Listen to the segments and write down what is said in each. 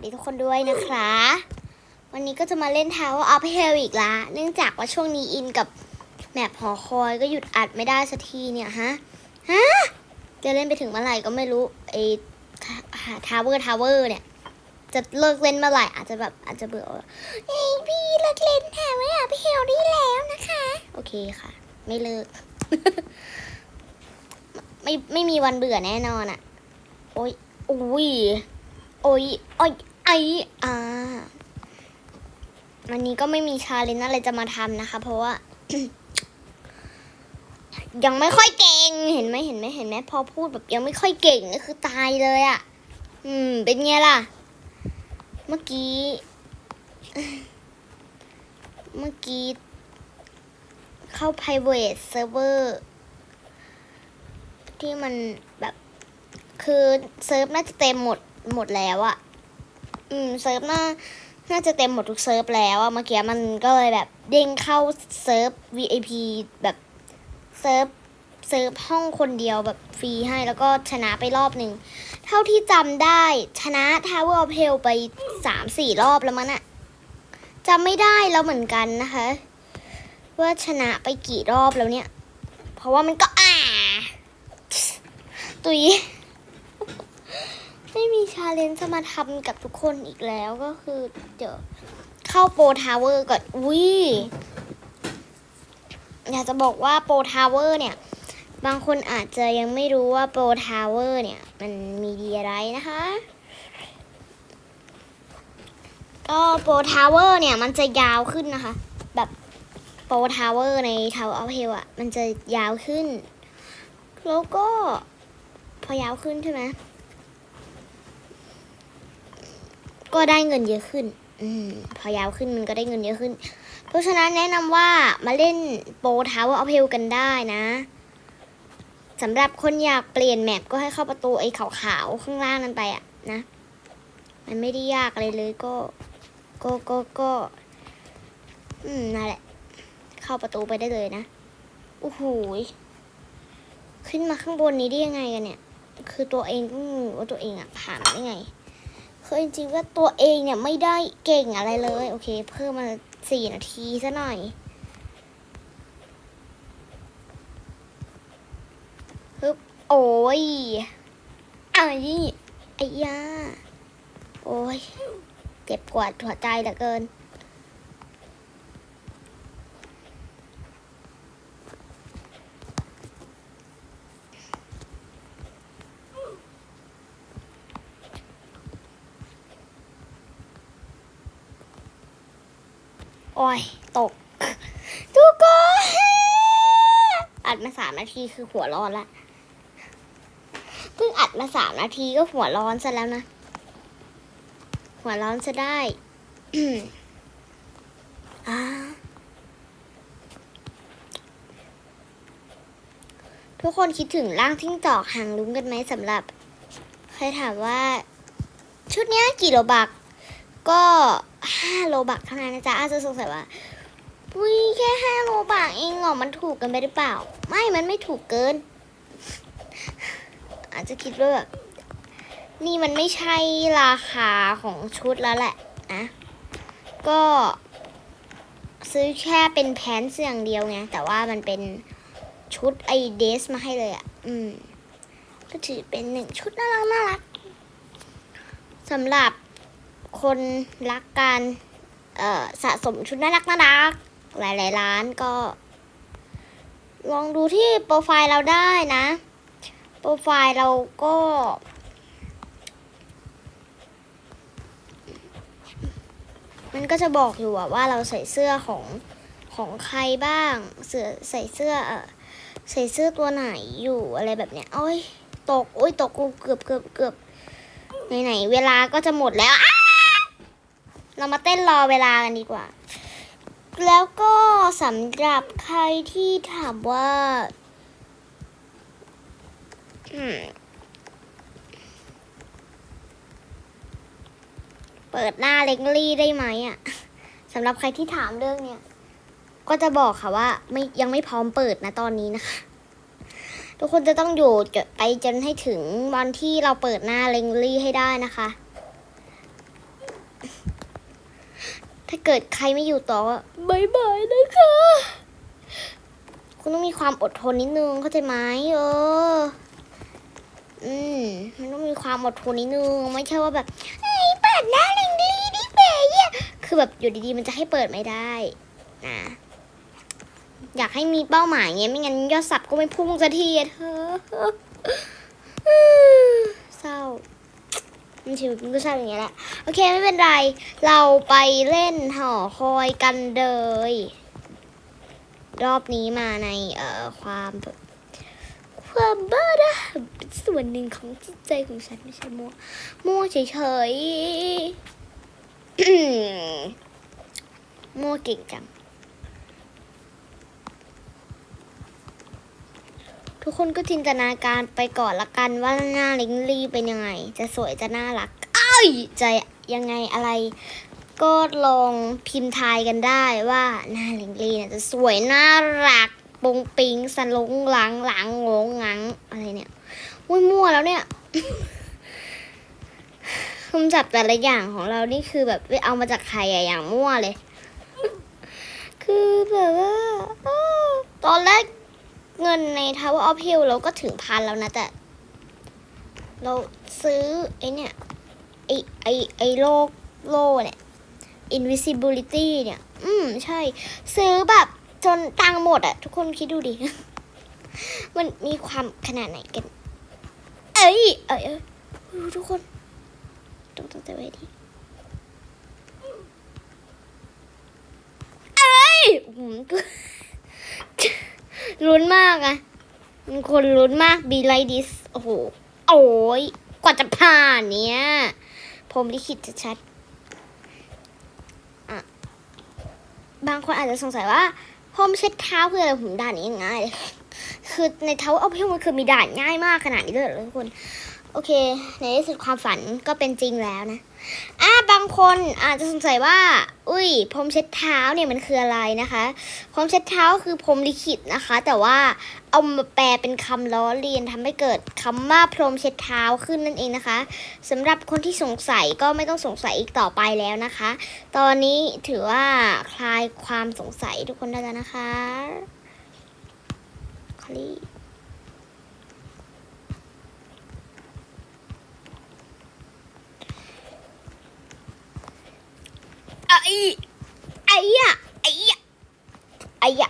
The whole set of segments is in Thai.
วัสดีทุกคนด้วยนะคะ วันนี้ก็จะมาเล่น Tower of Hell อีกละเนื่องจากว่าช่วงนี้อินกับแมปหอคอยก็หยุดอัดไม่ได้สักทีเนี่ยฮะฮะจะเล่นไปถึงเมื่อไหร่ก็ไม่รู้ไอ้ทาวเวอร์ทาวเวอร์เนี่ย จะเลิกเล่นเมื่อไหร่อาจจะแบบอาจจะเบื่อเฮ้ยพี่เลิกเล่น Tower of Hell ได้แล้วนะคะ โอเคค่ะ ไม่เลิก ไม่ไม่มีวันเบื่อแน่นอนอะโอ้ยอุ้ยโอ้ยโอ้ย ไออ่าวันนี้ก็ไม่มีชาเลนจ์อะไรจะมาทำนะคะ เพราะว่า ยังไม่ค่อยเก่ง เห็นไหมเห็นไหมเห็นไหมพอพูดแบบยังไม่ค่อยเก่งก็คือตายเลยอะ่ะ อืม เป็นไงล่ะ เมื่อกี้ เมื่อกี้ เข้า private server ที่มันแบบ คือเซิร์ฟน่าจะเต็มหมดหมดแล้วอะ อืมเซิร์ฟน่าน่าจะเต็มหมดทุกเซิร์ฟแล้วอะเมื่อกี้มันก็เลยแบบเด้งเข้าเซิร์ฟ VIP แบบเซิร์ฟเซิร์ฟห้องคนเดียวแบบฟรีให้แล้วก็ชนะไปรอบหนึ่ง เท่าที่จำได้ชนะ Tower of Hell ไปสามสี่รอบแล้วมันอะจำไม่ได้แล้วเหมือนกันนะคะ ว่าชนะไปกี่รอบแล้วเนี่ย เพราะว่ามันก็อ่าตุย ไม่มีชาเลนจ์จะมาทำกับทุกคนอีกแล้วก็คือเดี๋ยวเข้าโปรทาวเวอร์ก่อนอุ้ยอยากจะบอกว่าโปรทาวเวอร์เนี่ย บางคนอาจจะยังไม่รู้ว่าโปรทาวเวอร์เนี่ย มันมีดีอะไรนะคะ ก็โปรทาวเวอร์เนี่ย มันจะยาวขึ้นนะคะ แบบโปรทาวเวอร์ในทาวเวอร์เฮลอะมันจะยาวขึ้น แล้วก็พอยาวขึ้นใช่ไหม ก็ได้เงินเยอะขึ้น อืมพอยาวขึ้นมันก็ได้เงินเยอะขึ้น เพราะฉะนั้นแนะนำว่ามาเล่นโปรทาวเวอร์ออฟเฮลกันได้นะสำหรับคนอยากเปลี่ยนแมปก็ให้เข้าประตูไอ้ขาวๆข้างล่างนั้นไปอะนะ มันไม่ได้ยากอะไรเลยก็ ก็ก็ก็ อืมนั่นแหละ เข้าประตูไปได้เลยนะโอ้โหยขึ้นมาข้างบนนี้ได้ยังไงกันเนี่ย คือตัวเองก็งงว่าตัวเองอะผ่านได้ไง คือจริงๆว่าตัวเองเนี่ยไม่ได้เก่งอะไรเลย โอเค เพิ่มมาสี่นาทีซะหน่อยฮึบโอ้ยไอ้ไอ้ยาโอ้ยเจ็บกวดหัวใจเหลือเกิน โอ้ย ตก ทุกคนอัดมาสามนาทีคือหัวร้อนละเพิ่งอัดมาสามนาทีก็หัวร้อนซะแล้วนะ หัวร้อนจะได้อ่าทุกคนคิดถึงร่างทิ้งจอกหางลุ้งกันไหมสำหรับ ใครถามว่า ชุดนี้กี่โลบัก ก็ ห้าโลบักเท่านั้นนะจ๊ะอาจจะสงสัยว่าปุ้ยแค่ห้าโลบักเองเหรอมันถูกกันไปหรือเปล่า ไม่มันไม่ถูกเกิน อาจจะคิดว่าแบบนี่มันไม่ใช่ราคาของชุดแล้วแหละนะก็ ซื้อแค่เป็นแพนเสื้อย่างเดียวไงแต่ว่ามันเป็นชุดไอเดสมาให้เลยอะ่ะ อืม ก็ถือเป็นหนึ่งชุดน่ารักน่ารักสำหรับ คนรักการเอ่อสะสมชุดน่ารักน่ารักหลายๆร้านก็ ลองดูที่โปรไฟล์เราได้นะ โปรไฟล์เราก็ มันก็จะบอกอยู่ว่าเราใส่เสื้อของของใครบ้างเสื้อใส่เสื้อเออใส่เสื้อตัวไหนอยู่อะไรแบบเนี้ยโอ้ยตกโอ้ยตกกูเกือบเกือบเกือบไหนๆเวลาก็จะหมดแล้วอ้า เรามาเต้นรอเวลากันดีกว่า แล้วก็สำหรับใครที่ถามว่าเปิดหน้าเล็กลี่ได้ไหมอะสำหรับใครที่ถามเรื่องเนี้ยก็จะบอกค่ะว่าไม่ยังไม่พร้อมเปิดนะตอนนี้นะคะ ทุกคนจะต้องอยู่จนไปจนให้ถึงวันที่เราเปิดหน้าเล็งลี่ให้ได้นะคะ ถ้า เกิดใครไม่อยู่ต่อก็บายบายนะคะ คุณต้องมีความอดทนนิดนึงเข้าใจไหมเออ อืม มันต้องมีความอดทนนิดนึง ไม่ใช่ว่าแบบไอ้ยเปิดหน้าลิงลีดิเบย์อะคือแบบอยู่ดีๆ มันจะให้เปิดไม่ได้นะอยากให้มีเป้าหมายไงไม่งั้นยอดสับก็ไม่พุ่งสักทีอะเธอเศร้า มันชีวิตมันก็เศร้าอย่างเงี้ยแหละ โอเคไม่เป็นไร เราไปเล่นหอคอยกันเลย รอบนี้มาในเอ่อความแบบความบ้าระเป็นส่วนหนึ่งของจิตใจของฉันไม่ใช่มั่วมั่วเฉยๆมั่วเก่งจัง ทุกคนก็จินตนาการไปก่อนละกันว่าหน้าลิงลี่เป็นยังไง จะสวยจะน่ารักเอ้ยจะยังไงอะไร ก็ลองพิมพ์ทายกันได้ว่าหน้าลิงลี่เนี่ยจะสวยน่ารักปงปิงสลงหลังหลังงงงังอะไรเนี่ยอุ้ยมั่วแล้วเนี่ยคำจับแต่ละอย่างของเรานี่คือแบบไปเอามาจากใครอะอย่างมั่วเลย คือแบบว่าตอนแรก เงินใน Tower of Hill เราก็ถึงพันแล้วนะแต่ เราซื้อ ไอเนี่ยไอไอไอโลกโลเนี่ย invisibility เนี่ย อืม ใช่ ซื้อแบบจนตังหมดอะทุกคนคิดดูดิ มันมีความขนาดไหนกัน เอ้ย เอ้ยเอ้ยอุ๊ยทุกคน ต้องตั้งใจไว้ดีเอ้ยอืม ลุ้นมากอะมันคนลุ้นมาก be like this โอ้โห โอ้ยกว่าจะผ่านเนี้ยผมลิขิตชัดๆอะบางคนอาจจะสงสัยว่าพรมเช็ดเท้าคืออะไรผมด่านนี้ง่ายเลยคือในเท้าเอาพียงมันคือมีด่านง่ายมากขนาดนี้เลยทุกคน โอเค ในที่สุดความฝันก็เป็นจริงแล้วนะ อะบางคนอาจจะสงสัยว่า อุ้ยพรมเช็ดเท้าเนี่ยมันคืออะไรนะคะพรมเช็ดเท้าคือพรมลิขิตนะคะ แต่ว่าเอามาแปลเป็นคำล้อเลียนทำให้เกิดคำว่าพรมเช็ดเท้าขึ้นนั่นเองนะคะสำหรับคนที่สงสัยก็ไม่ต้องสงสัยอีกต่อไปแล้วนะคะ ตอนนี้ถือว่าคลายความสงสัยทุกคนได้แล้วนะคะคลี ไอ้ไอ้ยะไอ้ยะไอ้ยะ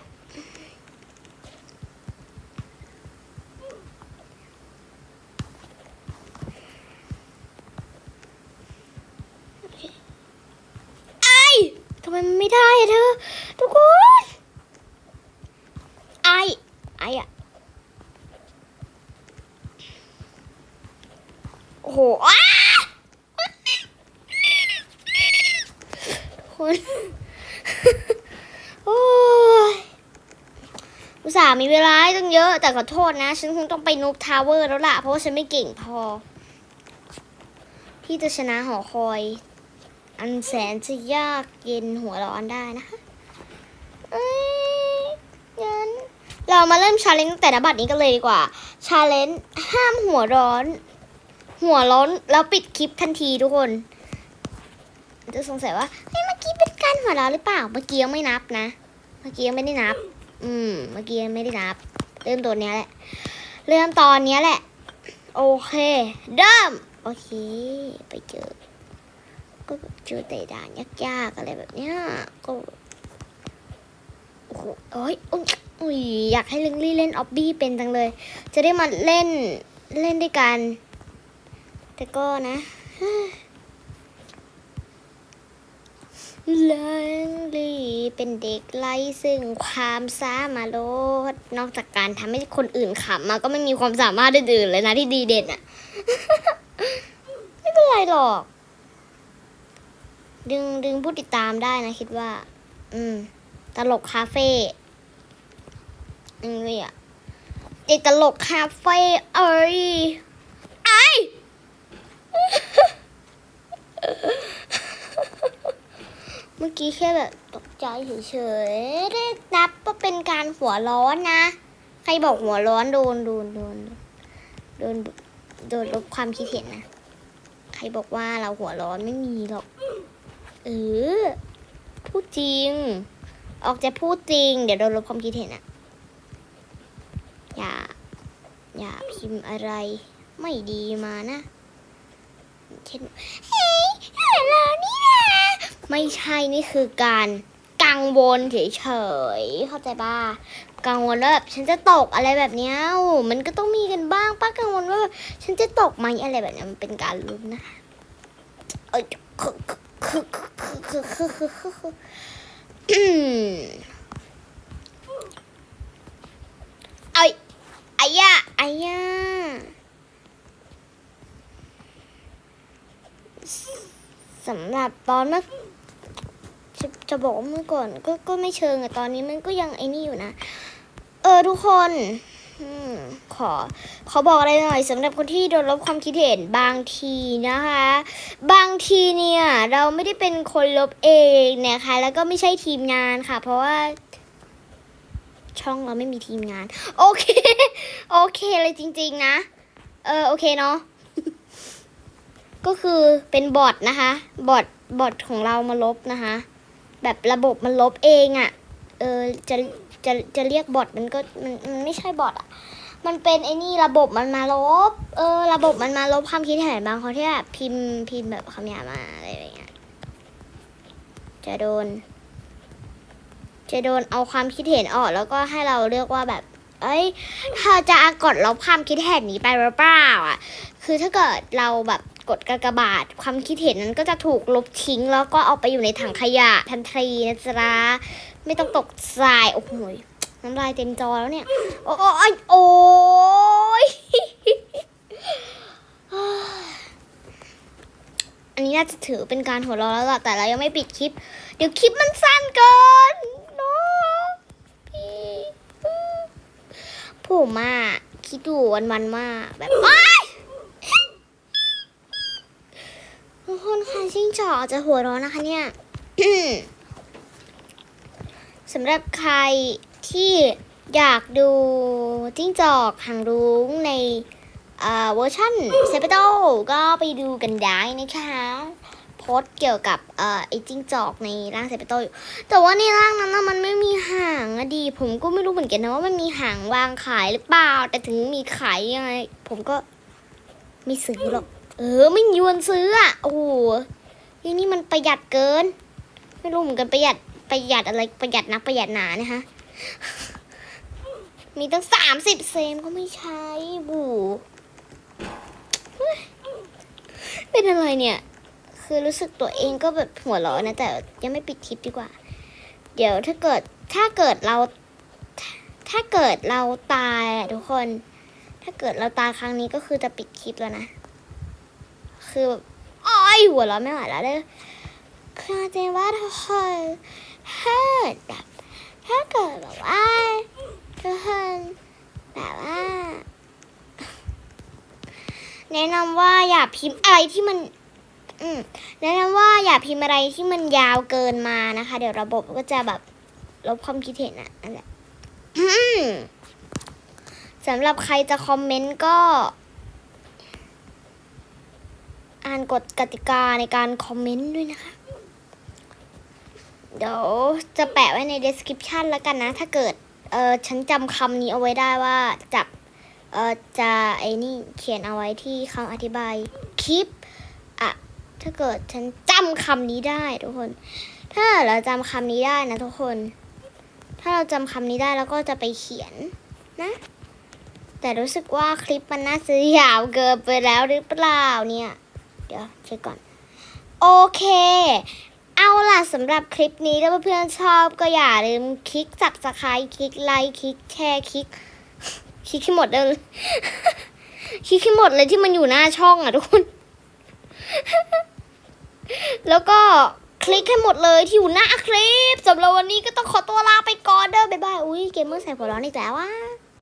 ไอ้ทำไมไม่ได้อเธอทุกคน ไอ้ไอ้อะโอ้โหอ้าทุกค น โอ้ย อุตส่าห์มีเวลาตั้งเยอะแต่ขอโทษนะ ฉันคงต้องไปนูบทาวเวอร์แล้วล่ะ เพราะว่าฉันไม่เก่งพอ ที่จะชนะหอคอย อันแสนจะยากเย็นหัวร้อนได้นะคะเอ้ยงั้นเรามาเริ่มชาเลนจ์ตั้งแต่นบัตรนี้กันเลยดีกว่า ชาเลนจ์ห้ามหัวร้อน หัวร้อนแล้วปิดคลิปทันทีทุกคน จะสงสัยว่าเฮ้ยเมื่ อกี้เป็นหัวเราหรือเปล่า เมื่อกี้ยังไม่นับนะ เมื่อกี้ยังไม่ได้นับ อืม เมื่อกี้ยังไม่ได้นับ เริ่มตัวเนี้ยแหละ เริ่มตอนเนี้ยแหละ โอเค เริ่ม โอเค ไปเจอ ก็เจอแต่ด่านยากๆอะไรแบบเนี้ย ก็ โอ้โหโอ้ยอยอุ้ยอยากให้ลิงลี่เล่นออบบี้เป็นจังเลย จะได้มาเล่น เล่นด้วยกัน แต่ก็นะ เลิงลีเป็นเด็กไร้ซึ่งความสามารถนอกจากการทำให้คนอื่นขำมาก็ไม่มีความสามารถอื่นๆเลยนะที่ดีเด่นอะไม่เป็นไรหรอก ดึงดึงผู้ติดตามได้นะคิดว่า อืม ตลกคาเฟ่อืมเลยอะเด็กตลกคาเฟ่เอ้ยไอ เมื่อ กี้แค่แบบตกใจเฉยๆได้นับว่าเป็นการหัวร้อนนะ ใครบอกหัวร้อนโดนโดนโดนโดนโดนลบความคิดเห็นนะ ใครบอกว่าเราหัวร้อนไม่มีหรอก เออ พูดจริง ออกจะพูดจริง เดี๋ยวโดนลบความคิดเห็นอะอย่า อย่าพิมพ์อะไรไม่ดีมานะ เช่นเฮ้ยเรานี่นะ ไม่ใช่นี่คือการกังวลเฉยๆเข้าใจป่ะกังวลว่าแบบฉันจะตกอะไรแบบนี้มันก็ต้องมีกันบ้างป้ากังวลว่าฉันจะตกไหมอะไรแบบนี้มันเป็นการลุ้นนะคะไอ้ไอ้ยาไอ้ยาสำหรับตอนเมื่อ จะจะบอกว่าเมื่อก่อนก็ก็ไม่เชิงอะตอนนี้มันก็ยังไอ้นี่อยู่นะ เออทุกคนอขอขอบอกอะไรหน่อยสำหรับคนที่โดนลบความคิดเห็นบางทีนะคะ บางทีเนี่ยเราไม่ได้เป็นคนลบเองนะคะ แล้วก็ไม่ใช่ทีมงานค่ะ เพราะว่า ช่องเราไม่มีทีมงาน โอเค โอเคเลยจริง ๆ นะ เออโอเคเนาะก็คือเป็นบอทนะคะ บอทบอทของเรามาลบนะคะ แบบระบบมันลบเองอะ่ะ เออจะจะจะเรียกบอทมันก็มันมันไม่ใช่บอทอะ มันเป็นไอ้นี่ระบบมันมาลบ เออ ระบบมันมาลบความคิดเห็นบางคนที่แบบพิมพ์พิมพ์แบบคำหยาบมาอะไรอย่างเงี้ย จะโดน จะโดนเอาความคิดเห็นออกแล้วก็ให้เราเลือกว่าแบบ เอ้ย เธอจะกดลบความคิดเห็นนี้ไปหรือเปล่าอะ คือถ้าเกิดเราแบบ กดกากบาท ความคิดเห็นนั้นก็จะถูกลบทิ้ง แล้วก็เอาไปอยู่ในถังขยะทันทีนะจ๊ะไม่ต้องตกใจโอ้โหยน้ำลายเต็มจอแล้วเนี่ย โอ้ยโอ้ยอันนี้น่าจะถือเป็นการหัวเราะแล้วล่ะแต่เรายังไม่ปิดคลิป เดี๋ยวคลิปมันสั้นเกินเนาะพี่ผมอะคิดดูวันวันๆมากแบบอ้ายทุกคน ค่ะชิงจอกจะหัวเร้อนนะคะเนี่ยสำหรับใครที่อยากดูจิ้งจอกหางรุ้งในเอ่อเวอร์ชันเซเปโตก็ไปดูกันได้นะคะโพสเกี่ยวกับเอ่อไอจิ้งจอกในร่างเซเปโตอยู่แต่ว่าในร่างนั้นนะมันไม่มีหางอะดี ผมก็ไม่รู้เหมือนกันนะว่ามันมีหางวางขายหรือเปล่า แต่ถึงมีขายยังไง ผมก็ไม่ซื้อหรอก เออ ไม่มีวันซื้ออะโอ้โห ยังนี่มันประหยัดเกิน ไม่รู้เหมือนกันประหยัดประหยัดอะไรประหยัดนักประหยัดหนานะคะ มีตั้งสามสิบเซนก็ไม่ใช้บูเป็นอะไรเนี่ย คือรู้สึกตัวเองก็แบบหัวร้อนนะ แต่ยังไม่ปิดคลิปดีกว่า เดี๋ยวถ้าเกิดถ้าเกิดเรา ถ้าเกิดเราตายอะทุกคน ถ้าเกิดเราตายครั้งนี้ก็คือจะปิดคลิปแล้วนะ คือแบบ อ้อยหัวเราไม่ไหวแล้วเลยคือจริงว่าทุกคนถ้าแบบถ้าเกิดแบบว่าทุกคนแบบว่า แนะนำว่าอย่าพิมพ์อะไรที่มันอืมแนะนำว่าอย่าพิมพ์อะไรที่มันยาวเกินมานะคะ เดี๋ยวระบบก็จะแบบลบความคิดเห็นอะนั่นแหละสำหรับใครจะคอมเมนต์ก็ อ่านกฎกติกาในการคอมเมนต์ด้วยนะคะ เดี๋ยวจะแปะไว้ใน description แล้วกันนะ ถ้าเกิด เออฉันจำคำนี้เอาไว้ได้ว่าจับเออจะไอ้นี่เขียนเอาไว้ที่คำอธิบายคลิปอะถ้าเกิดฉันจำคำนี้ได้ทุกคน ถ้าเราจำคำนี้ได้นะทุกคน ถ้าเราจำคำนี้ได้แล้วก็จะไปเขียนนะ แต่รู้สึกว่าคลิปมันน่าจะยาวเกินไปแล้วหรือเปล่าเนี่ย เดี๋ยวเช็คก่อน โอเค เอาล่ะสำหรับคลิปนี้ถ้าเพื่อนๆชอบก็อย่าลืมคลิกจับสไครต์คลิกไลค์คลิกแชร์คลิกคลิกให้หมดเลยคลิกให้หมดเลยที่มันอยู่หน้าช่องอะทุกคน แล้วก็คลิกให้หมดเลยที่อยู่หน้าคลิปสำหรับวันนี้ก็ต้องขอตัวลาไปก่อนเด้อบ๊ายบายอุ้ยเกมเมอร์ใส่หัวร้อนอีกแล้วว่ะ